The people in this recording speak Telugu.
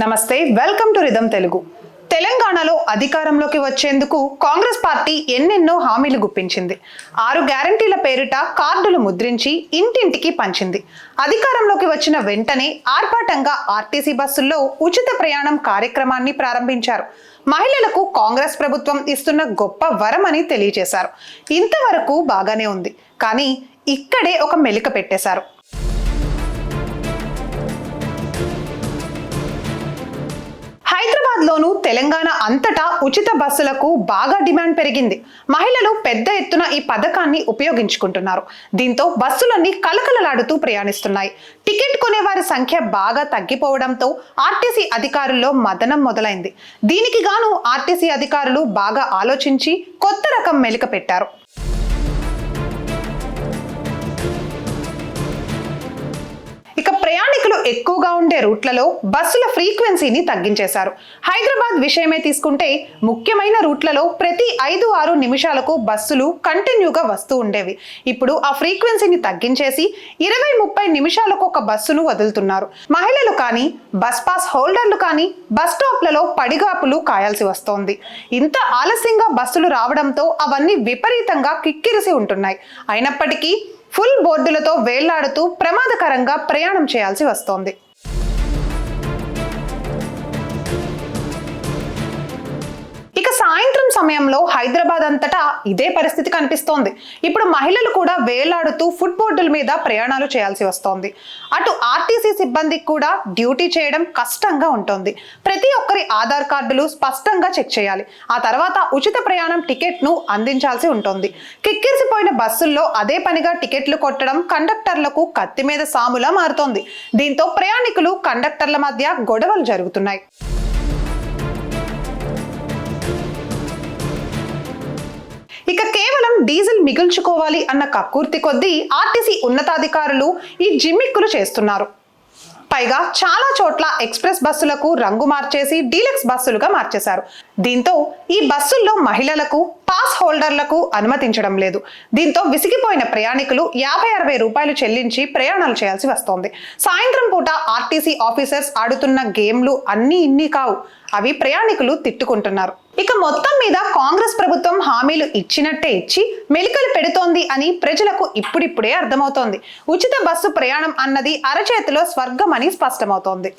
నమస్తే వెల్కమ్ టు రిధమ్ తెలుగు. తెలంగాణలో అధికారంలోకి వచ్చేందుకు కాంగ్రెస్ పార్టీ ఎన్నెన్నో హామీలు గుప్పించింది. ఆరు గ్యారంటీల పేరిట కార్డులు ముద్రించి ఇంటింటికి పంచింది. అధికారంలోకి వచ్చిన వెంటనే ఆర్భాటంగా ఆర్టీసీ బస్సుల్లో ఉచిత ప్రయాణం కార్యక్రమాన్ని ప్రారంభించారు. మహిళలకు కాంగ్రెస్ ప్రభుత్వం ఇస్తున్న గొప్ప వరమని తెలియజేశారు. ఇంతవరకు బాగానే ఉంది. కానీ ఇక్కడే ఒక మెలిక పెట్టేశారు. హైదరాబాద్ తెలంగాణ అంతటా ఉచిత బస్సులకు బాగా డిమాండ్ పెరిగింది. మహిళలు పెద్ద ఎత్తున ఈ పథకాన్ని ఉపయోగించుకుంటున్నారు. దీంతో బస్సులన్నీ కలకలలాడుతూ ప్రయాణిస్తున్నాయి. టికెట్ కొనేవారి సంఖ్య బాగా తగ్గిపోవడంతో ఆర్టీసీ అధికారుల్లో మదనం మొదలైంది. దీనికి గాను ఆర్టీసీ అధికారులు బాగా ఆలోచించి కొత్త రకం మెలిక పెట్టారు ఎక్కువగా ఉండే రూట్లలో బస్సుల ఫ్రీక్వెన్సీని తగ్గించేశారు. హైదరాబాద్ విషయమే తీసుకుంటే ముఖ్యమైన రూట్లలో ప్రతి ఐదు ఆరు నిమిషాలకు బస్సులు కంటిన్యూగా వస్తూ ఉండేవి. ఇప్పుడు ఆ ఫ్రీక్వెన్సీని తగ్గించేసి ఇరవై ముప్పై నిమిషాలకు ఒక బస్సును వదులుతున్నారు. మహిళలు కానీ బస్ పాస్ హోల్డర్లు కానీ బస్ స్టాప్లలో పడిగాపులు కాయాల్సి వస్తోంది. ఇంత ఆలస్యంగా బస్సులు రావడంతో అవన్నీ విపరీతంగా కిక్కిరిసి ఉంటున్నాయి. అయినప్పటికీ ఫుల్ బోర్డులతో వేళ్ళాడుతూ ప్రమాదకరంగా ప్రయాణం చేయాల్సి వస్తోంది. సమయంలో హైదరాబాద్ అంతటా ఇదే పరిస్థితి కనిపిస్తోంది. ఇప్పుడు మహిళలు కూడా వేలాడుతూ ఫుట్ బోర్డుల మీద ప్రయాణాలు చేయాల్సి వస్తోంది. అటు ఆర్టీసీ సిబ్బందికి కూడా డ్యూటీ చేయడం కష్టంగా ఉంటుంది. ప్రతి ఒక్కరి ఆధార్ కార్డులు స్పష్టంగా చెక్ చేయాలి. ఆ తర్వాత ఉచిత ప్రయాణం టికెట్ను అందించాల్సి ఉంటుంది. కిక్కిరిసిపోయిన బస్సుల్లో అదే పనిగా టికెట్లు కొట్టడం కండక్టర్లకు కత్తి మీద సాములా మారుతోంది. దీంతో ప్రయాణికులు కండక్టర్ల మధ్య గొడవలు జరుగుతున్నాయి. డీజిల్ మిగుల్చుకోవాలి అన్న కక్కుర్తి కొద్దీ ఆర్టీసీ ఉన్నతాధికారులు ఈ జిమ్మిక్కులు చేస్తున్నారు. పైగా చాలా చోట్ల ఎక్స్ప్రెస్ బస్సులకు రంగు మార్చేసి డీలక్స్ బస్సులుగా మార్చేశారు. దీంతో ఈ బస్సుల్లో మహిళలకు పాస్ హోల్డర్లకు అనుమతించడం లేదు. దీంతో విసిగిపోయిన ప్రయాణికులు యాభై అరవై రూపాయలు చెల్లించి ప్రయాణాలు చేయాల్సి వస్తోంది. సాయంత్రం పూట ఆర్టీసీ ఆఫీసర్స్ ఆడుతున్న గేమ్లు అన్నీ ఇన్ని కావు. అవి ప్రయాణికులు తిట్టుకుంటున్నారు. మొత్తం మీద కాంగ్రెస్ ప్రభుత్వం హామీలు ఇచ్చినట్టే ఇచ్చి మెలికలు పెడుతోంది అని ప్రజలకు ఇప్పుడిప్పుడే అర్థమవుతోంది. ఉచిత బస్సు ప్రయాణం అన్నది అరచేతిలో స్వర్గం అని స్పష్టమవుతోంది.